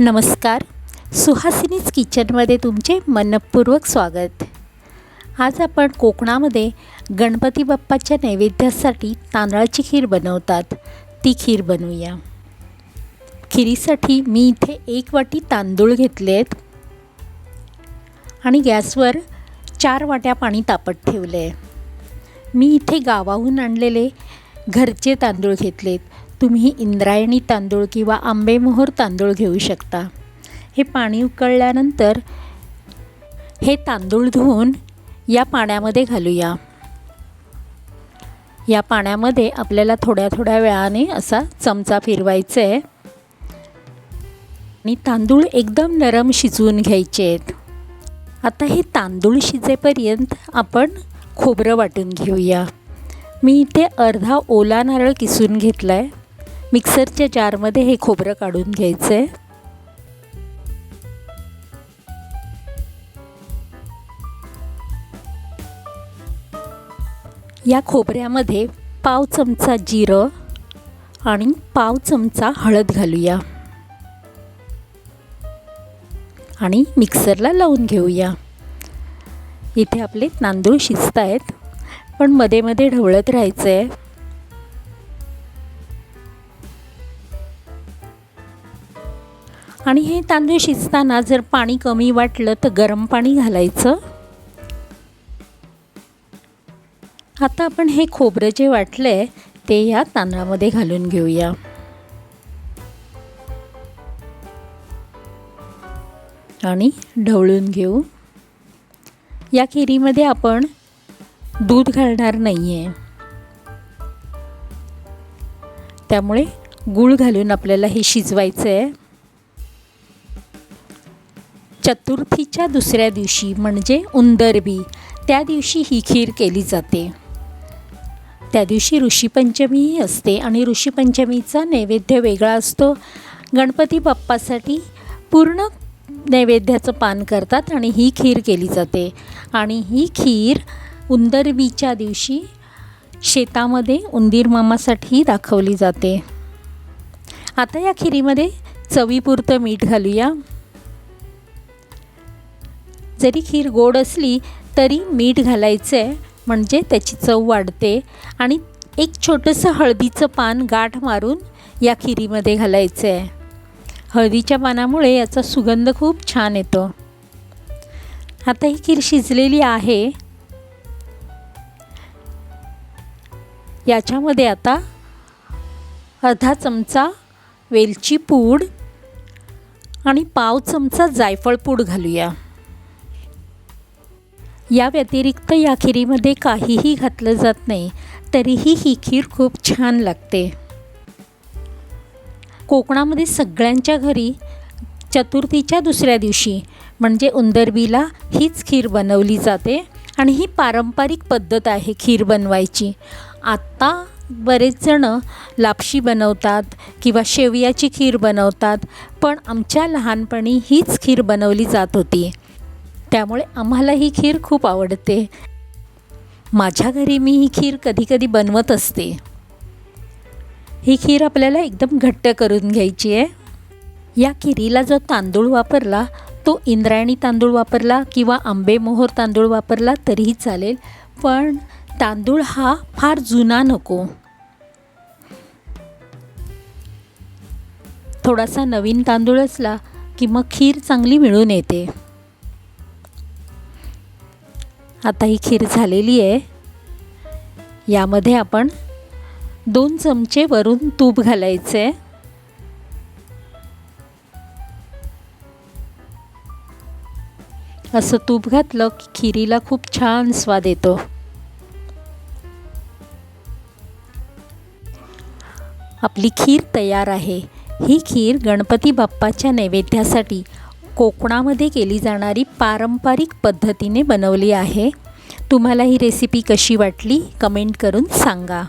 नमस्कार. सुहासिनीज किचनमध्ये तुमचे मनपूर्वक स्वागत. आज आपण कोकणामध्ये गणपती बाप्पाच्या नैवेद्यासाठी तांदळाची खीर बनवतात. ती खीर बनवूया. खिरीसाठी मी इथे एक वाटी तांदूळ घेतले आहेत. आणि गॅसवर चार वाट्या पाणी तापत ठेवले आहे. मी इथे गावाहून आणलेले घरचे तांदूळ घेतलेत. तुम्ही इंद्रायणी तांदूळ किंवा आंबेमोहोर तांदूळ घेऊ शकता. हे पाणी उकळल्यानंतर हे तांदूळ धुवून या पाण्यामध्ये घालूया. या पाण्यामध्ये आपल्याला थोड्या थोड्या वेळाने असा चमचा फिरवायचा आहे आणि तांदूळ एकदम नरम शिजवून घ्यायचे आहेत आता हे तांदूळ शिजेपर्यंत आपण खोबरं वाटून घेऊया. मी इथे अर्धा ओला नारळ किसून घेतला आहे मिक्सरच्या जारमध्ये हे खोबरं काढून घ्यायचं आहे या खोबऱ्यामध्ये पाव चमचा जिरं आणि पाव चमचा हळद घालूया. आणि मिक्सरला लावून घेऊया. इथे आपले तांदूळ शिजत आहेत पण मध्ये मध्ये ढवळत राहायचं आहे आणि हे तांदूळ शिजताना जर पाणी कमी वाटलं तर गरम पाणी घालायचं. आता आपण हे खोबरं जे वाटलं आहे ते या तांदळामध्ये घालून घेऊया. आणि ढवळून घेऊ. या खिरीमध्ये आपण दूध घालणार नाही आहे त्यामुळे गूळ घालून आपल्याला हे शिजवायचं आहे चतुर्थीच्या दुसऱ्या दिवशी म्हणजे उंदरबी त्या दिवशी ही खीर केली जाते. त्या दिवशी ऋषीपंचमीही असते आणि ऋषीपंचमीचा नैवेद्य वेगळा असतो. गणपती बाप्पासाठी पूर्ण नैवेद्याचं पान करतात आणि ही खीर केली जाते. आणि ही खीर उंदरबीच्या दिवशी शेतामध्ये उंदीर मामासाठी दाखवली जाते. आता या खिरीमध्ये चवीपुरतं मीठ घालूया. जरी खीर गोड असली तरी मीठ घालायचं आहे म्हणजे त्याची चव वाढते. आणि एक छोटंसं हळदीचं पान गाठ मारून या खिरीमध्ये घालायचं आहे हळदीच्या पानामुळे याचा सुगंध खूप छान येतो. आता ही खीर शिजलेली आहे. याच्यामध्ये आता अर्धा चमचा वेलची पूड आणि पाव चमचा जायफळ पूड घालूया. या व्यतिरिक्त या खिरीमध्ये काहीही घातलं जात नाही तरीही ही खीर खूप छान लागते. कोकणामध्ये सगळ्यांच्या घरी चतुर्थीच्या दुसऱ्या दिवशी म्हणजे उंदरबीला हीच खीर बनवली जाते आणि ही पारंपरिक पद्धत आहे खीर बनवायची. आत्ता बरेच जणं लापशी बनवतात किंवा शेवयाची खीर बनवतात पण आमच्या लहानपणी हीच खीर बनवली जात होती. त्यामुळे आम्हाला ही खीर खूप आवडते. माझ्या घरी मी ही खीर कधीकधी बनवत असते. ही खीर आपल्याला एकदम घट्ट करून घ्यायची आहे. या खिरीला जो तांदूळ वापरला तो इंद्रायणी तांदूळ वापरला किंवा आंबेमोहोर तांदूळ वापरला तरीही चालेल पण तांदूळ हा फार जुना नको. थोडासा नवीन तांदूळ असला की मग खीर चांगली मिळून येते. आता ही खीर झालेली आहे. यामध्ये आपण दोन चमचे वरून तूप घालायचं. आहे असं तूप घातलं की खिरीला खूप छान स्वाद येतो. आपली खीर तयार आहे. ही खीर गणपती बाप्पाच्या नैवेद्यासाठी कोकणामध्ये केली जाणारी पारंपरिक पद्धतीने बनवली आहे. तुम्हाला ही रेसिपी कशी वाटली? कमेंट करून सांगा.